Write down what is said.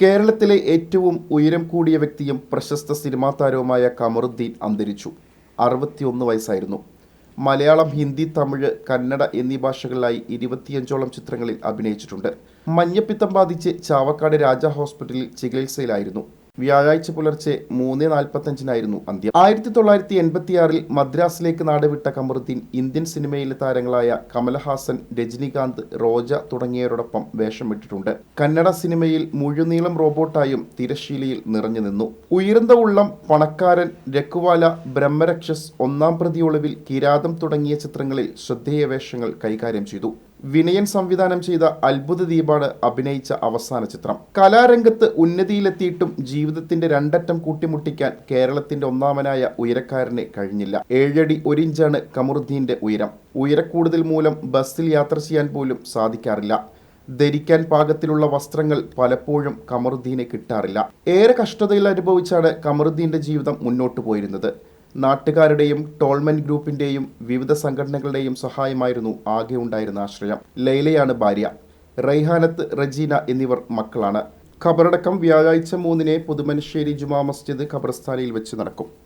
കേരളത്തിലെ ഏറ്റവും ഉയരം കൂടിയ വ്യക്തിയും പ്രശസ്ത സിനിമാ താരവുമായ കമറുദ്ദീൻ അന്തരിച്ചു. അറുപത്തിയൊന്ന് വയസ്സായിരുന്നു. മലയാളം ഹിന്ദി തമിഴ് കന്നഡ എന്നീ ഭാഷകളിലായി ഇരുപത്തിയഞ്ചോളം ചിത്രങ്ങളിൽ അഭിനയിച്ചിട്ടുണ്ട്. മഞ്ഞപ്പിത്തം ബാധിച്ച് ചാവക്കാട് രാജ ഹോസ്പിറ്റലിൽ ചികിത്സയിലായിരുന്നു. വ്യാഴാഴ്ച പുലർച്ചെ മൂന്ന് നാൽപ്പത്തഞ്ചിനായിരുന്നു അന്ത്യം. ആയിരത്തി തൊള്ളായിരത്തി എൺപത്തിയാറിൽ മദ്രാസിലേക്ക് നാടുവിട്ട കമറുദ്ദീൻ ഇന്ത്യൻ സിനിമയിലെ താരങ്ങളായ കമൽഹാസൻ രജനികാന്ത് റോജ തുടങ്ങിയവരോടൊപ്പം വേഷമിട്ടിട്ടുണ്ട് കന്നഡ സിനിമയിൽ മുഴുനീളം റോബോട്ടായും തിരശീലയിൽ നിറഞ്ഞു നിന്നു. ഉയർന്ന ഉള്ളം പണക്കാരൻ രഘുവാല ബ്രഹ്മരക്ഷസ് ഒന്നാം പ്രതി ഒളിവിൽ കിരാതം തുടങ്ങിയ ചിത്രങ്ങളിൽ ശ്രദ്ധേയ വേഷങ്ങൾ കൈകാര്യം ചെയ്തു. വിനയൻ സംവിധാനം ചെയ്ത അത്ഭുത ദീപാണ് അഭിനയിച്ച അവസാന ചിത്രം. കലാരംഗത്ത് ഉന്നതിയിലെത്തിയിട്ടും ജീവിതത്തിന്റെ രണ്ടറ്റം കൂട്ടിമുട്ടിക്കാൻ കേരളത്തിന്റെ ഒന്നാമനായ ഉയരക്കാരന് കഴിഞ്ഞില്ല. ഏഴടി ഒരിഞ്ചാണ് കമറുദ്ദീന്റെ ഉയരം. ഉയരക്കൂടുതൽ മൂലം ബസ്സിൽ യാത്ര ചെയ്യാൻ പോലും സാധിക്കാറില്ല. ധരിക്കാൻ പാകത്തിലുള്ള വസ്ത്രങ്ങൾ പലപ്പോഴും കമറുദ്ദീനെ കിട്ടാറില്ല. ഏറെ കഷ്ടതയിൽ അനുഭവിച്ചാണ് കമറുദ്ദീന്റെ ജീവിതം മുന്നോട്ടു പോയിരുന്നത്. നാട്ടുകാരുടെയും ടോൾമെൻ ഗ്രൂപ്പിന്റെയും വിവിധ സംഘടനകളുടെയും സഹായമായിരുന്നു ആകെ ഉണ്ടായിരുന്ന ആശ്രയം. ലൈലയാണ് ഭാര്യ. റൈഹാനത്ത് റജീന എന്നിവർ മക്കളാണ്. ഖബറടക്കം വ്യാഴാഴ്ച മൂന്നിന് പുതുമനശ്ശേരി ജുമാ മസ്ജിദ് ഖബർസ്ഥാനിൽ വെച്ച് നടക്കും.